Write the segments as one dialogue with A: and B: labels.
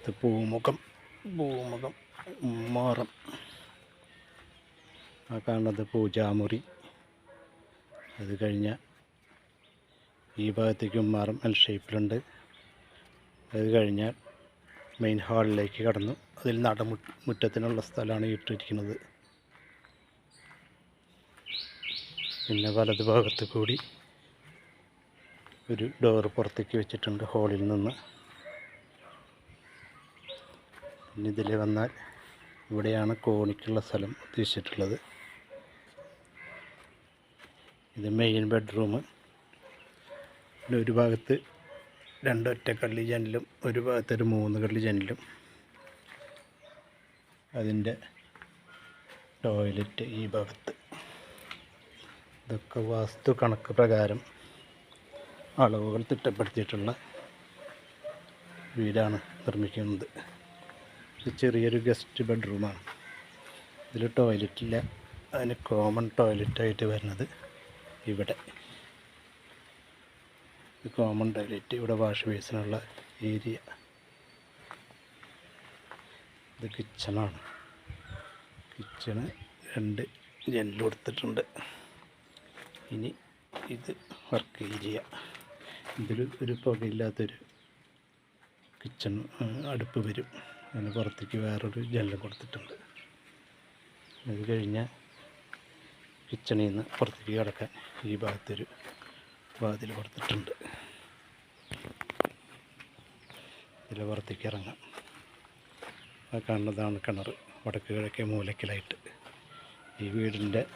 A: ഇത് പൂമുഖം പൂമുഖം ഉമ്മാറം. ആ കാണുന്നത് പൂജാമുറി. അത് കഴിഞ്ഞ ഈ ഭാഗത്തേക്ക് ഉമ്മാറം എൽ ഷേപ്പിലുണ്ട് അത് കഴിഞ്ഞാൽ മെയിൻ ഹാളിലേക്ക് കടന്നു. അതിൽ നടമു മുറ്റത്തിനുള്ള സ്ഥലമാണ് ഇട്ടിരിക്കുന്നത്. പിന്നെ വലത് ഭാഗത്ത് കൂടി ഒരു ഡോർ പുറത്തേക്ക് വെച്ചിട്ടുണ്ട് ഹാളിൽ നിന്ന്. പിന്നെ ഇതിൽ വന്നാൽ ഇവിടെയാണ് കോണിക്കുള്ള സ്ഥലം ഉദ്ദേശിച്ചിട്ടുള്ളത്. ഇത് മെയിൻ ബെഡ്റൂം പിന്നെ ഒരു ഭാഗത്ത് രണ്ടൊറ്റ കള്ളി ജനലും ഒരു ഭാഗത്ത് ഒരു മൂന്ന് കള്ളി ജനലും. അതിന്റെ ടോയ്ലറ്റ് ഈ ഭാഗത്ത്. ഇതൊക്കെ വാസ്തു കണക്ക് പ്രകാരം അളവുകൾ തിട്ടപ്പെടുത്തിയിട്ടുള്ള വീടാണ് നിർമ്മിക്കുന്നത്. ചെറിയൊരു ഗസ്റ്റ് ബെഡ്റൂമാണ് ഇതിൽ ടോയ്ലറ്റില്ല അതിന് കോമൺ ടോയ്ലറ്റായിട്ട് വരുന്നത് ഇവിടെ. കോമൺ ടോയ്ലറ്റ് ഇവിടെ വാഷ് ബേസിനുള്ള ഏരിയ ഇത് കിച്ചണാണ് കിച്ചണ് രണ്ട് ജെല്ല് കൊടുത്തിട്ടുണ്ട് ഇനി ഇത് വർക്ക് ഏരിയ ഇതിൽ ഒരു പുകയില്ലാത്തൊരു കിച്ചൺ അടുപ്പ് വരും. അതിന് പുറത്തേക്ക് വേറൊരു ജനൽ കൊടുത്തിട്ടുണ്ട്. അത് കഴിഞ്ഞാൽ കിച്ചണിൽ നിന്ന് പുറത്തേക്ക് കിടക്കാൻ ഈ ഭാഗത്തൊരു വാതിൽ കൊടുത്തിട്ടുണ്ട്. ഇതിൽ പുറത്തേക്ക് ഇറങ്ങാം. ആ കാണുന്നതാണ് കിണർ. വടക്ക് കിഴക്കേ മൂലക്കിലായിട്ട്. ഈ വീടിന്റെ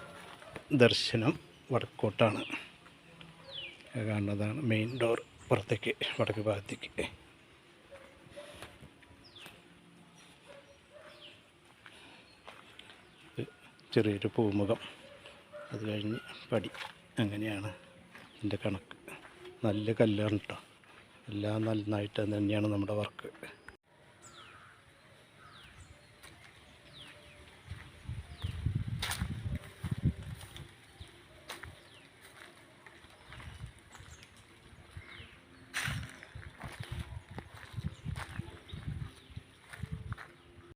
A: ദർശനം വടക്കോട്ടാണ്. കാണുന്നതാണ് മെയിൻ ഡോർ പുറത്തേക്ക് വടക്ക് ഭാഗത്തേക്ക് ഇത് ചെറിയൊരു പൂമുഖം. അത് കഴിഞ്ഞ് പടി. അങ്ങനെയാണ് ഇതിന്റെ കണക്ക്. നല്ല കല്ലാണ് കേട്ടോ എല്ലാം നന്നായിട്ട് തന്നെയാണ് നമ്മുടെ വർക്ക്.